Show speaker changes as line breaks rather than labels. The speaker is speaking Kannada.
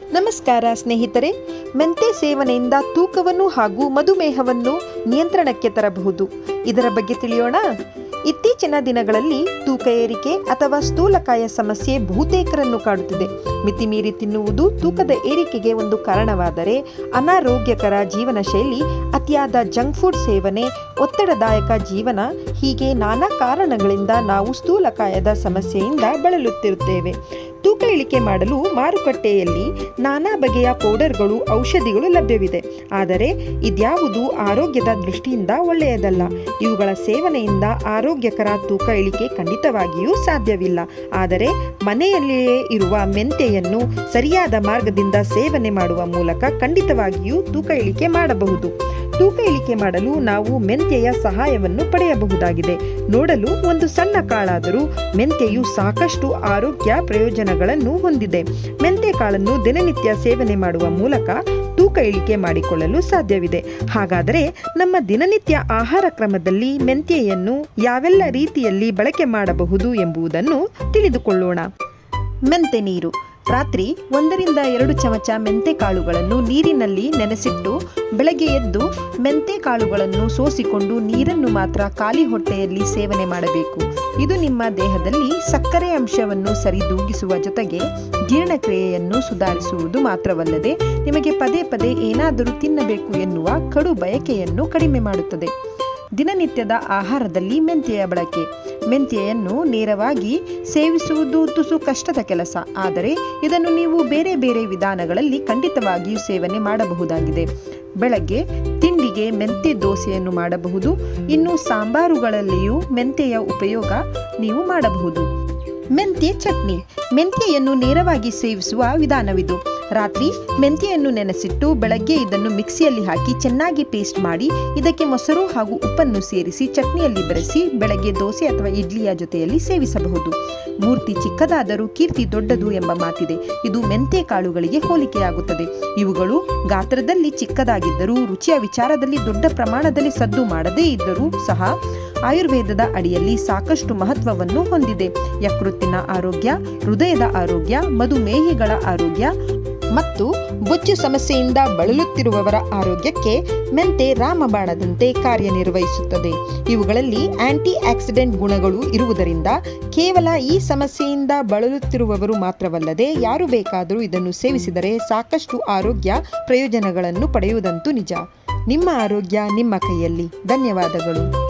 ನಮಸ್ಕಾರ ಸ್ನೇಹಿತರೆ, ಮೆಂತೆ ಸೇವನೆಯಿಂದ ತೂಕವನ್ನು ಹಾಗೂ ಮಧುಮೇಹವನ್ನು ನಿಯಂತ್ರಣಕ್ಕೆ ತರಬಹುದು. ಇದರ ಬಗ್ಗೆ ತಿಳಿಯೋಣ? ಇತ್ತೀಚಿನ ದಿನಗಳಲ್ಲಿ ತೂಕ ಏರಿಕೆ ಅಥವಾ ಸ್ಥೂಲಕಾಯ ಸಮಸ್ಯೆ ಬಹುತೇಕರನ್ನು ಕಾಡುತ್ತಿದೆ. ಮಿತಿಮೀರಿ ತಿನ್ನುವುದು ತೂಕದ ಏರಿಕೆಗೆ ಒಂದು ಕಾರಣವಾದರೆ ಅನಾರೋಗ್ಯಕರ ಜೀವನ ಶೈಲಿ ಅತಿಯಾದ ಜಂಕ್ ಫುಡ್ ಸೇವನೆ, ಒತ್ತಡದಾಯಕ ಜೀವನ, ಹೀಗೆ ನಾನಾ ಕಾರಣಗಳಿಂದ ನಾವು ಸ್ಥೂಲಕಾಯದ ಸಮಸ್ಯೆಯಿಂದ ಬಳಲುತ್ತಿರುತ್ತೇವೆ. ತೂಕ ಇಳಿಕೆ ಮಾಡಲು ಮಾರುಕಟ್ಟೆಯಲ್ಲಿ ನಾನಾ ಬಗೆಯ ಪೌಡರ್ಗಳು, ಔಷಧಿಗಳು ಲಭ್ಯವಿದೆ. ಆದರೆ ಇದ್ಯಾವುದು ಆರೋಗ್ಯದ ದೃಷ್ಟಿಯಿಂದ ಒಳ್ಳೆಯದಲ್ಲ. ಇವುಗಳ ಸೇವನೆಯಿಂದ ಆರೋಗ್ಯಕರ ತೂಕ ಇಳಿಕೆ ಖಂಡಿತವಾಗಿಯೂ ಸಾಧ್ಯವಿಲ್ಲ. ಆದರೆ ಮನೆಯಲ್ಲಿಯೇ ಇರುವ ಮೆಂತೆಯನ್ನು ಸರಿಯಾದ ಮಾರ್ಗದಿಂದ ಸೇವನೆ ಮಾಡುವ ಮೂಲಕ ಖಂಡಿತವಾಗಿಯೂ ತೂಕ ಇಳಿಕೆ ಮಾಡಬಹುದು. ತೂಕ ಇಳಿಕೆ ಮಾಡಲು ನಾವು ಮೆಂತ್ಯೆಯ ಸಹಾಯವನ್ನು ಪಡೆಯಬಹುದಾಗಿದೆ. ನೋಡಲು ಒಂದು ಸಣ್ಣ ಕಾಳಾದರೂ ಮೆಂತ್ಯೆಯು ಸಾಕಷ್ಟು ಆರೋಗ್ಯ ಪ್ರಯೋಜನಗಳನ್ನು ಹೊಂದಿದೆ. ಮೆಂತ್ಯೆ ಕಾಳನ್ನು ದಿನನಿತ್ಯ ಸೇವನೆ ಮಾಡುವ ಮೂಲಕ ತೂಕ ಇಳಿಕೆ ಮಾಡಿಕೊಳ್ಳಲು ಸಾಧ್ಯವಿದೆ. ಹಾಗಾದರೆ ನಮ್ಮ ದಿನನಿತ್ಯ ಆಹಾರ ಕ್ರಮದಲ್ಲಿ ಮೆಂತ್ಯೆಯನ್ನು ಯಾವೆಲ್ಲ ರೀತಿಯಲ್ಲಿ ಬಳಕೆ ಮಾಡಬಹುದು ಎಂಬುದನ್ನು ತಿಳಿದುಕೊಳ್ಳೋಣ. ಮೆಂತೆ ನೀರು. ರಾತ್ರಿ ಒಂದರಿಂದ ಎರಡು ಚಮಚ ಮೆಂತೆ ಕಾಳುಗಳನ್ನು ನೀರಿನಲ್ಲಿ ನೆನೆಸಿಟ್ಟು ಬೆಳಗ್ಗೆ ಎದ್ದು ಮೆಂತೆ ಕಾಳುಗಳನ್ನು ಸೋಸಿಕೊಂಡು ನೀರನ್ನು ಮಾತ್ರ ಖಾಲಿ ಹೊಟ್ಟೆಯಲ್ಲಿ ಸೇವನೆ ಮಾಡಬೇಕು. ಇದು ನಿಮ್ಮ ದೇಹದಲ್ಲಿ ಸಕ್ಕರೆ ಅಂಶವನ್ನು ಸರಿದೂಗಿಸುವ ಜೊತೆಗೆ ಜೀರ್ಣಕ್ರಿಯೆಯನ್ನು ಸುಧಾರಿಸುವುದು ಮಾತ್ರವಲ್ಲದೆ ನಿಮಗೆ ಪದೇ ಪದೇ ಏನಾದರೂ ತಿನ್ನಬೇಕು ಎನ್ನುವ ಕಡು ಬಯಕೆಯನ್ನು ಕಡಿಮೆ ಮಾಡುತ್ತದೆ. ದಿನನಿತ್ಯದ ಆಹಾರದಲ್ಲಿ ಮೆಂತ್ಯೆಯ ಬಳಕೆ. ಮೆಂತ್ಯೆಯನ್ನು ನೇರವಾಗಿ ಸೇವಿಸುವುದು ತುಸು ಕಷ್ಟದ ಕೆಲಸ. ಆದರೆ ಇದನ್ನು ನೀವು ಬೇರೆ ಬೇರೆ ವಿಧಾನಗಳಲ್ಲಿ ಖಂಡಿತವಾಗಿಯೂ ಸೇವನೆ ಮಾಡಬಹುದಾಗಿದೆ. ಬೆಳಗ್ಗೆ ತಿಂಡಿಗೆ ಮೆಂತ್ಯೆ ದೋಸೆಯನ್ನು ಮಾಡಬಹುದು. ಇನ್ನು ಸಾಂಬಾರುಗಳಲ್ಲಿಯೂ ಮೆಂತ್ಯೆಯ ಉಪಯೋಗ ನೀವು ಮಾಡಬಹುದು. ಮೆಂತ್ಯ ಚಟ್ನಿ. ಮೆಂತ್ಯೆಯನ್ನು ನೇರವಾಗಿ ಸೇವಿಸುವ ವಿಧಾನವಿದು. ರಾತ್ರಿ ಮೆಂತ್ಯೆಯನ್ನು ನೆನೆಸಿಟ್ಟು ಬೆಳಗ್ಗೆ ಇದನ್ನು ಮಿಕ್ಸಿಯಲ್ಲಿ ಹಾಕಿ ಚೆನ್ನಾಗಿ ಪೇಸ್ಟ್ ಮಾಡಿ ಇದಕ್ಕೆ ಮೊಸರು ಹಾಗೂ ಉಪ್ಪನ್ನು ಸೇರಿಸಿ ಚಟ್ನಿಯಲ್ಲಿ ಬೆರೆಸಿ ಬೆಳಗ್ಗೆ ದೋಸೆ ಅಥವಾ ಇಡ್ಲಿಯ ಜೊತೆಯಲ್ಲಿ ಸೇವಿಸಬಹುದು. ಮೂರ್ತಿ ಚಿಕ್ಕದಾದರೂ ಕೀರ್ತಿ ದೊಡ್ಡದು ಎಂಬ ಮಾತಿದೆ. ಇದು ಮೆಂತೆ ಕಾಳುಗಳಿಗೆ ಹೋಲಿಕೆಯಾಗುತ್ತದೆ. ಇವುಗಳು ಗಾತ್ರದಲ್ಲಿ ಚಿಕ್ಕದಾಗಿದ್ದರೂ ರುಚಿಯ ವಿಚಾರದಲ್ಲಿ ದೊಡ್ಡ ಪ್ರಮಾಣದಲ್ಲಿ ಸದ್ದು ಮಾಡದೇ ಇದ್ದರೂ ಸಹ ಆಯುರ್ವೇದದ ಅಡಿಯಲ್ಲಿ ಸಾಕಷ್ಟು ಮಹತ್ವವನ್ನು ಹೊಂದಿದೆ. ಯಕೃತ್ತಿನ ಆರೋಗ್ಯ, ಹೃದಯದ ಆರೋಗ್ಯ, ಮಧುಮೇಹಿಗಳ ಆರೋಗ್ಯ ಮತ್ತು ಬೊಜ್ಜು ಸಮಸ್ಯೆಯಿಂದ ಬಳಲುತ್ತಿರುವವರ ಆರೋಗ್ಯಕ್ಕೆ ಮೆಂತೆ ರಾಮಬಾಣದಂತೆ ಕಾರ್ಯನಿರ್ವಹಿಸುತ್ತದೆ. ಇವುಗಳಲ್ಲಿ ಆಂಟಿ ಆಕ್ಸಿಡೆಂಟ್ ಗುಣಗಳು ಇರುವುದರಿಂದ ಕೇವಲ ಈ ಸಮಸ್ಯೆಯಿಂದ ಬಳಲುತ್ತಿರುವವರು ಮಾತ್ರವಲ್ಲದೆ ಯಾರು ಬೇಕಾದರೂ ಇದನ್ನು ಸೇವಿಸಿದರೆ ಸಾಕಷ್ಟು ಆರೋಗ್ಯ ಪ್ರಯೋಜನಗಳನ್ನು ಪಡೆಯುವುದಂತೂ ನಿಜ. ನಿಮ್ಮ ಆರೋಗ್ಯ ನಿಮ್ಮ ಕೈಯಲ್ಲಿ. ಧನ್ಯವಾದಗಳು.